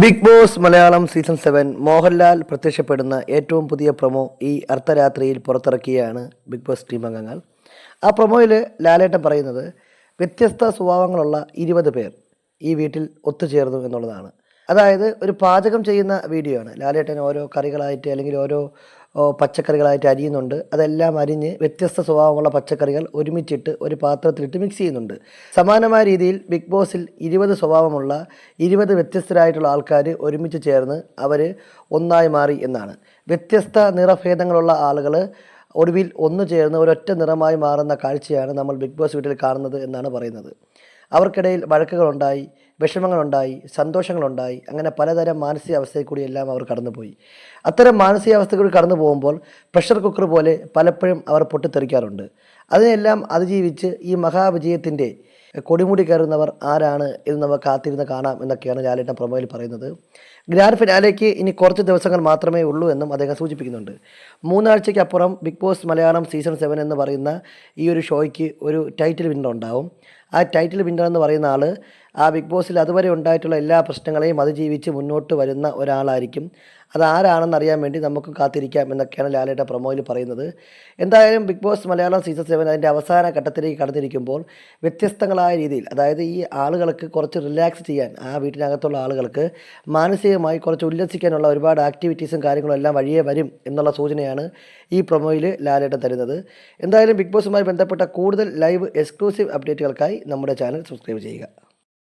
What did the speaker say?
Bigg Boss Malayalam season seven Mohanlal പ്രത്യക്ഷപ്പെടുന്ന ഏറ്റവും പുതിയ പ്രൊമോ ഈ അർദ്ധരാത്രിയിൽ പുറത്തിറക്കിയാണ് ബിഗ് ബോസ് ടീം അംഗങ്ങൾ. ആ പ്രൊമോയിൽ ലാലേട്ടൻ പറയുന്നത് വ്യത്യസ്ത സ്വഭാവങ്ങളുള്ള ഇരുപത് പേർ ഈ വീട്ടിൽ ഒത്തുചേർന്നു എന്നുള്ളതാണ്. അതായത് ഒരു പാചകം ചെയ്യുന്ന വീഡിയോ ആണ്. ലാലേട്ടൻ ഓരോ കറികളായിട്ട് അല്ലെങ്കിൽ ഓരോ പച്ചക്കറികളായിട്ട് അരിയുന്നുണ്ട്. അതെല്ലാം അരിഞ്ഞ് വ്യത്യസ്ത സ്വഭാവമുള്ള പച്ചക്കറികൾ ഒരുമിച്ചിട്ട് ഒരു പാത്രത്തിലിട്ട് മിക്സ് ചെയ്യുന്നുണ്ട്. സമാനമായ രീതിയിൽ ബിഗ് ബോസിൽ ഇരുപത് സ്വഭാവമുള്ള ഇരുപത് വ്യത്യസ്തരായിട്ടുള്ള ആൾക്കാർ ഒരുമിച്ച് ചേർന്ന് അവർ ഒന്നായി മാറി എന്നാണ്. വ്യത്യസ്ത നിറഭേദങ്ങളുള്ള ആളുകൾ ഒടുവിൽ ഒന്നു ചേർന്ന് ഒരൊറ്റ നിറമായി മാറുന്ന കാഴ്ചയാണ് നമ്മൾ ബിഗ് ബോസ് വീട്ടിൽ കാണുന്നത് എന്നാണ് പറയുന്നത്. അവർക്കിടയിൽ വഴക്കുകളുണ്ടായി. വിഷമങ്ങളുണ്ടായി സന്തോഷങ്ങളുണ്ടായി അങ്ങനെ പലതരം മാനസികാവസ്ഥയിൽ കൂടി എല്ലാം അവർ കടന്നുപോയി. അത്തരം മാനസികാവസ്ഥ കൂടി കടന്നു പോകുമ്പോൾ പ്രഷർ കുക്കർ പോലെ പലപ്പോഴും അവർ പൊട്ടിത്തെറിക്കാറുണ്ട്. അതിനെല്ലാം അതിജീവിച്ച് ഈ മഹാവിജയത്തിന്റെ കൊടിമുടി കയറുന്നവർ ആരാണ് എന്ന് നമുക്ക് കാത്തിരുന്ന് കാണാം എന്നൊക്കെയാണ് ലാലേട്ടൻ പ്രൊമോയിൽ പറയുന്നത്. ഗ്രാൻഡ് ഫിനാലേക്ക് ഇനി കുറച്ച് ദിവസങ്ങൾ മാത്രമേ ഉള്ളൂ എന്നും അദ്ദേഹം സൂചിപ്പിക്കുന്നുണ്ട്. മൂന്നാഴ്ചയ്ക്ക് അപ്പുറം Bigg Boss Malayalam season seven എന്ന് പറയുന്ന ഈ ഒരു ഷോയ്ക്ക് ഒരു ടൈറ്റിൽ വിന്നർ ഉണ്ടാവും. ആ ടൈറ്റിൽ വിന്നർ എന്ന് പറയുന്ന ആൾ ആ ബിഗ് ബോസിൽ അതുവരെ ഉണ്ടായിട്ടുള്ള എല്ലാ പ്രശ്നങ്ങളെയും അതിജീവിച്ച് മുന്നോട്ട് വരുന്ന ഒരാളായിരിക്കും. അതാരാണെന്ന് അറിയാൻ വേണ്ടി നമുക്ക് കാത്തിരിക്കാം എന്നൊക്കെയാണ് ലാലേട്ട പ്രൊമോയിൽ പറയുന്നത്. എന്തായാലും Bigg Boss Malayalam season seven അതിന്റെ അവസാന ഘട്ടത്തിലേക്ക് കടന്നിരിക്കുമ്പോൾ വ്യത്യസ്തങ്ങളായ രീതിയിൽ അതായത് ഈ ആളുകൾക്ക് കുറച്ച് റിലാക്സ് ചെയ്യാൻ ആ വീട്ടിനകത്തുള്ള ആളുകൾക്ക് മാനസികമായി കുറച്ച് ഉല്ലസിക്കാനുള്ള ഒരുപാട് ആക്ടിവിറ്റീസും കാര്യങ്ങളും എല്ലാം വഴിയേ വരും എന്നുള്ള സൂചനയാണ് ഈ പ്രൊമോയിൽ ലാലേട്ട തരുന്നത്. എന്തായാലും ബിഗ് ബോസുമായി ബന്ധപ്പെട്ട കൂടുതൽ ലൈവ് എക്സ്ക്ലൂസീവ് അപ്ഡേറ്റുകൾക്കായി നമ്മുടെ ചാനൽ സബ്സ്ക്രൈബ് ചെയ്യുക.